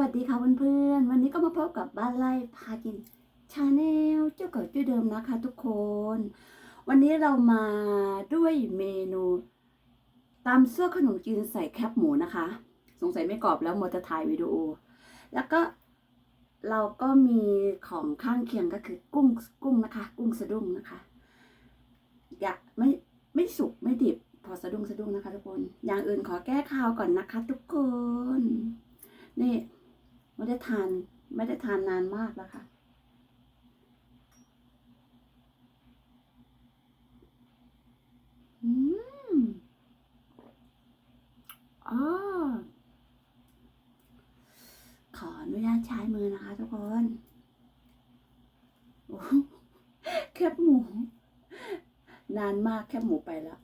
วัสดีค่ะเพื่อนๆ วันนี้ก็มาพบกับบ้านไร่พากินชาแนลเจ้าเก่าเจ้าเดิมนะคะทุกคน วันนี้เรามาด้วยเมนูตำซั่วขนมจีนใส่แคบหมูนะคะ สงสัยไม่กรอบแล้วมัวแต่ถ่ายวิดีโอ แล้วก็เราก็มีของข้างเคียงก็คือกุ้งกุ้งนะคะ กุ้งสะดุ้งนะคะอย่าไม่ไม่สุกไม่ดิบพอสะดุ้งสะดุ้งนะคะทุกคน อย่างอื่นขอแก้ข่าวก่อนนะคะทุกคนนี่ ไม่ได้ทานไม่ได้ทานนานมากแล้วค่ะ อืมอ๋อขออนุญาตใช้มือนะคะทุกคนโอ้แคบหมู นานมากแคบหมูไปแล้ว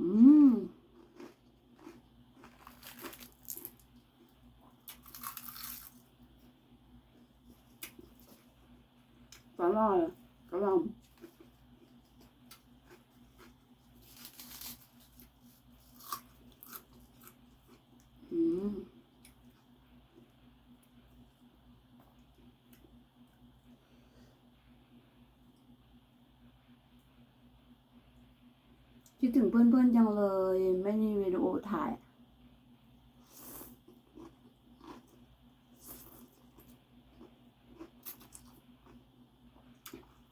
อืมอ ร่อยอร่อยอืมคิดถึงเพื่อนๆจังเลย ไม่มีวิดีโอถ่าย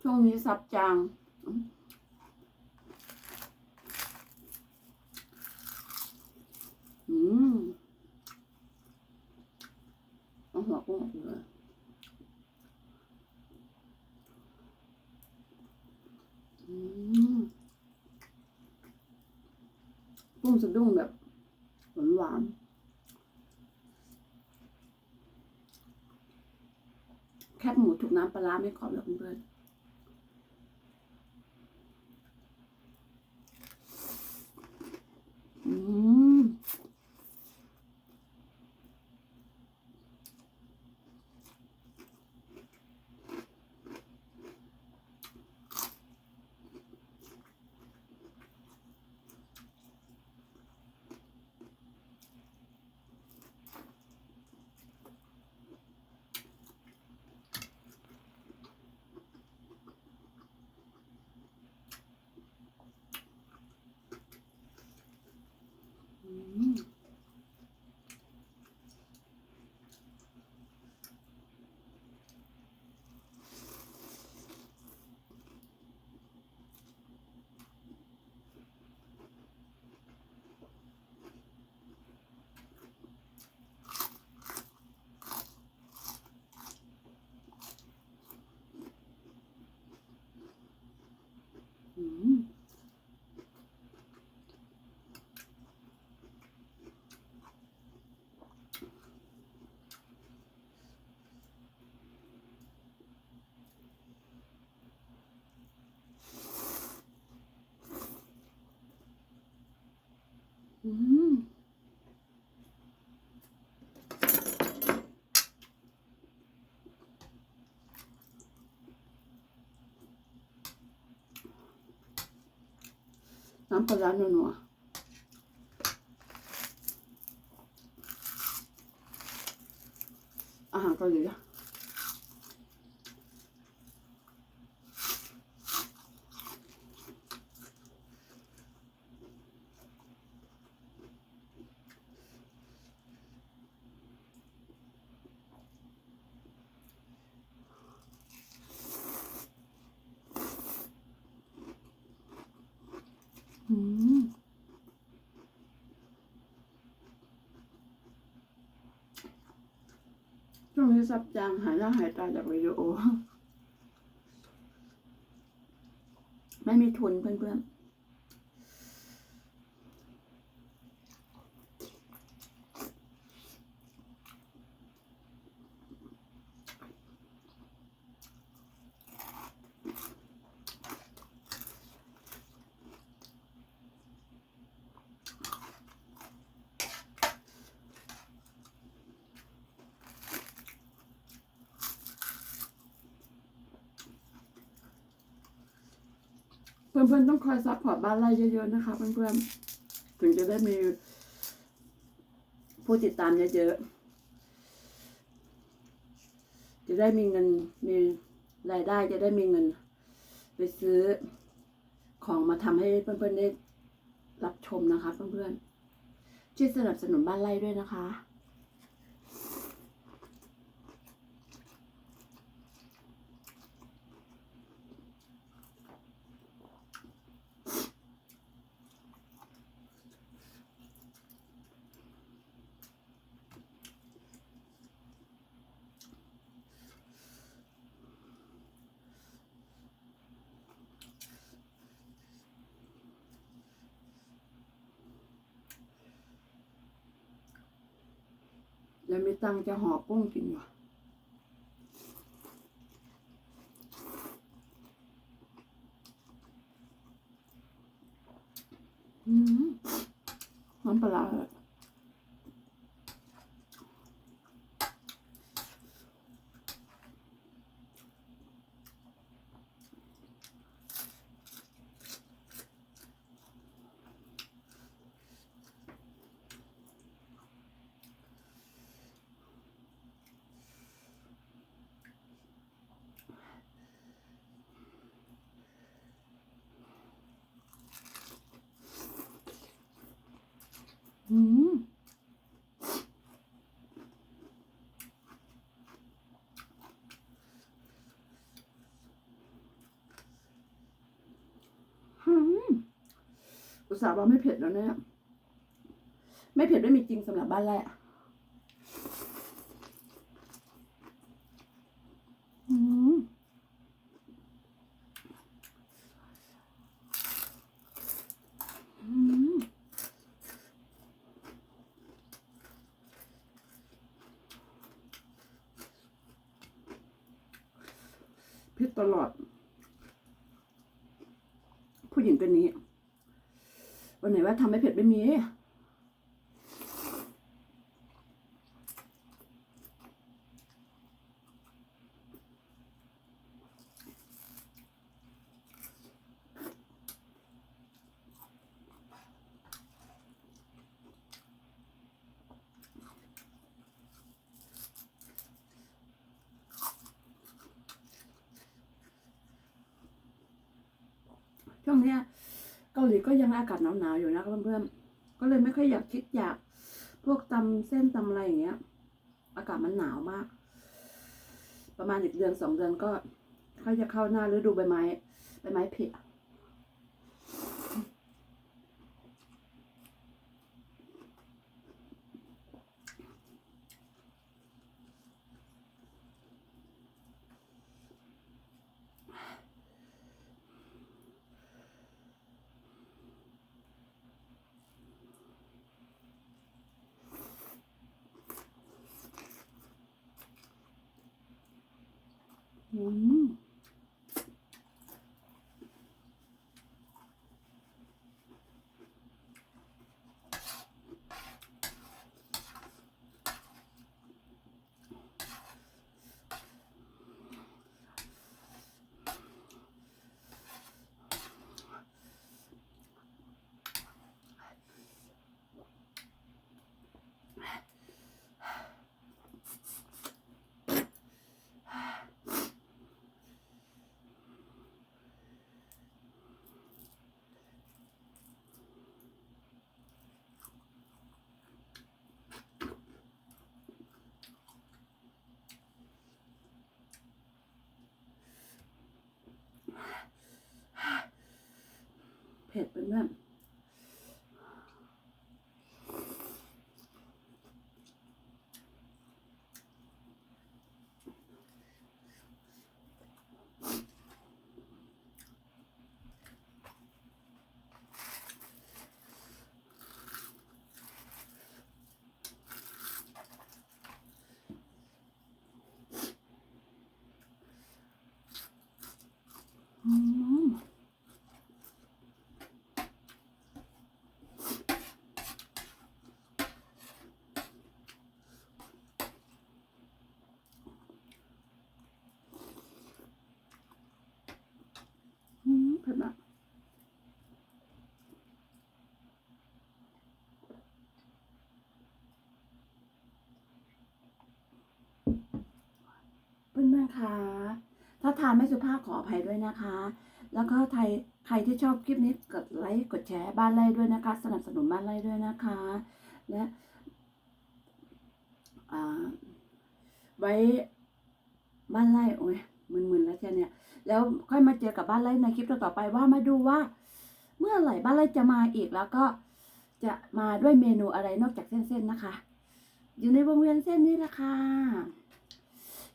ช่วงนี้ซับจาง อืมเอาหัวกุ้งออกเลยอืมกุ้งสะดุ้งแบบหวานหวานๆแคบหมูถูกน้ำปลาร้าไม่กรอบหรอกเพื่อน ๆ อืมอืม อืม อืมน้ำปลาร้านัวๆอาหารเกาหลีอะอืม ช่วงนี้ซับจางหายหน้าหายตาจากวิดีโอ ไม่มีทุนเพื่อน พื่อนๆต้องคอยซัพพอร์ตบ้านไร่เยอะๆนะคะ เพื่อนๆถึงจะได้มี ผู้ติดตามเยอะๆจะได้มีเงินมีรายได้จะได้มีเงิน ไปซื้อของมาทำให้เพื่อนๆได้รับชมนะคะ เพื่อนๆช่วยสนับสนุนบ้านไร่ด้วยนะคะ แล้วมีตังค์จะห่อกุ้งกินวะอืมน้ำปลาร้าเลย อืมอุตส่าห์ว่าไม่เผ็ดแล้วเนี่ย ไม่เผ็ดไม่มีจริงสำหรับบ้านแรกอืมอืม พิษ ตลอด ผู้หญิงคนนี้ วันไหนว่าทำให้เผ็ดไม่มี ช่วงเนี้ยเกาหลีก็ยังอากาศหนาวๆอยู่นะคะเพื่อนๆก็เลยไม่ค่อยอยากคิดอยาก พวกตำเส้นตำอะไรอย่างเงี้ย อากาศมันหนาวมาก ประมาณอีกเดือนสองเดือนก็ค่อยจะเข้าหน้าฤดูใบไม้ใบไม้ผลิ อื เผ็ดเป็นแบบอืม อืมเผ็ดมาก คะ ถ้าทานไม่สุภาพขออภัยด้วยนะคะ แล้วก็ใครใครที่ชอบคลิปนี้กดไลค์กดแชร์บ้านไร่ด้วยนะคะ สนับสนุนบ้านไร่ด้วยนะคะ และไว้บ้านไร่โอ้ยมึนๆแล้วแค่เนี้ยแล้วค่อยมาเจอกับบ้านไร่ในคลิปต่อๆไปว่ามาดูว่า เมื่อไหร่บ้านไร่จะมาอีกแล้วก็จะมาด้วยเมนูอะไรนอกจากเส้นๆนะคะ อยู่ในวงเวียนเส้นนี้แหละค่ะ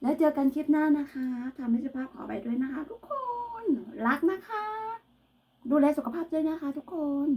แล้วเจอกันคลิปหน้านะคะทำให้สุขภาพขอไปด้วยนะคะ ทุกคน รักนะคะ ดูแลสุขภาพด้วยนะคะ ทุกคน